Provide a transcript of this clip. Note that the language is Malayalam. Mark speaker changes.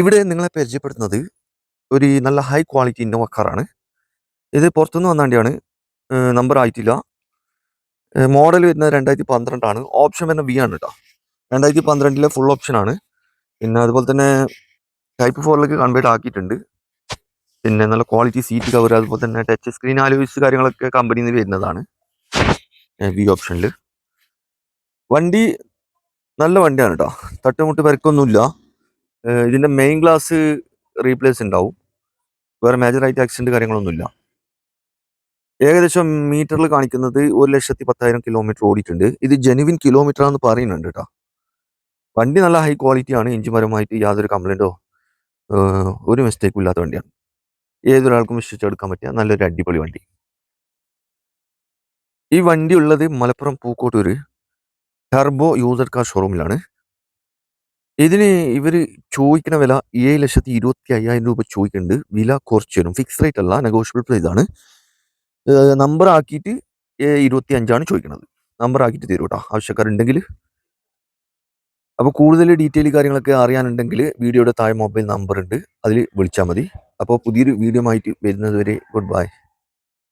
Speaker 1: ഇവിടെ നിങ്ങളെ പരിചയപ്പെടുത്തുന്നത് ഒരു നല്ല ഹൈ ക്വാളിറ്റി ഇന്നോവ കാറാണ് ഇത് പുറത്തുനിന്ന് വന്ന വണ്ടിയാണ്. നമ്പർ ആയിട്ടില്ല. മോഡൽ വരുന്നത് രണ്ടായിരത്തി പന്ത്രണ്ടാണ് ഓപ്ഷൻ വരുന്ന വി ആണ് കേട്ടോ രണ്ടായിരത്തി പന്ത്രണ്ടിലെ ഫുൾ ഓപ്ഷനാണ് പിന്നെ അതുപോലെ തന്നെ ടൈപ്പ് ഫോറിലേക്ക് കൺവേർട്ട് ആക്കിയിട്ടുണ്ട്. പിന്നെ നല്ല ക്വാളിറ്റി സീറ്റ് കവർ അതുപോലെ തന്നെ ടച്ച് സ്ക്രീൻ ആലോചിച്ച് കാര്യങ്ങളൊക്കെ കമ്പനിയിൽ നിന്ന് വരുന്നതാണ്. വി ഓപ്ഷനിൽ വണ്ടി നല്ല വണ്ടിയാണ് കേട്ടോ തട്ടുമുട്ട് പരക്കൊന്നുമില്ല. ഏഹ് ഇതിന്റെ മെയിൻ ഗ്ലാസ് റീപ്ലേസ് ഉണ്ടാവും വേറെ മേജറായിട്ട് ആക്സിഡന്റ് കാര്യങ്ങളൊന്നുമില്ല. ഏകദേശം മീറ്ററിൽ കാണിക്കുന്നത് ഒരു ലക്ഷത്തി പത്തായിരം കിലോമീറ്റർ ഓടിയിട്ടുണ്ട്. ഇത് ജെനുവിൻ കിലോമീറ്റർ ആണെന്ന് പറയുന്നുണ്ട് കേട്ടോ വണ്ടി നല്ല ഹൈ ക്വാളിറ്റി ആണ്. എഞ്ചിൻപരമായിട്ട് യാതൊരു കംപ്ലൈന്റോ ഒരു മിസ്റ്റേക്കും ഇല്ലാത്ത വണ്ടിയാണ്. ഏതൊരാൾക്കും വിശ്വസിച്ചെടുക്കാൻ പറ്റിയ നല്ലൊരു അടിപൊളി വണ്ടി. ഈ വണ്ടി ഉള്ളത് Malappuram Pookkottur turbo user car ഷോറൂമിലാണ് ഇതിന് ഇവർ ചോദിക്കുന്ന വില ഏഴ് ലക്ഷത്തി ഇരുപത്തി അയ്യായിരം രൂപ ചോദിക്കുന്നുണ്ട് വില കുറച്ച് വരും. ഫിക്സ് റേറ്റ് അല്ല നെഗോഷ്യബിൾ പ്രൈസ് ആണ്. നമ്പർ ആക്കിയിട്ട് ഇരുപത്തി അഞ്ചാണ് ചോദിക്കുന്നത് നമ്പർ ആക്കിയിട്ട് തരും കേട്ടോ ആവശ്യക്കാരുണ്ടെങ്കിൽ അപ്പോൾ കൂടുതൽ ഡീറ്റെയിൽ കാര്യങ്ങളൊക്കെ അറിയാനുണ്ടെങ്കിൽ വീഡിയോയുടെ താഴെ മൊബൈൽ നമ്പർ ഉണ്ട്. അതിൽ വിളിച്ചാൽ മതി. അപ്പോൾ പുതിയൊരു വീഡിയോ ആയിട്ട് വരുന്നത് വരെ ഗുഡ് ബൈ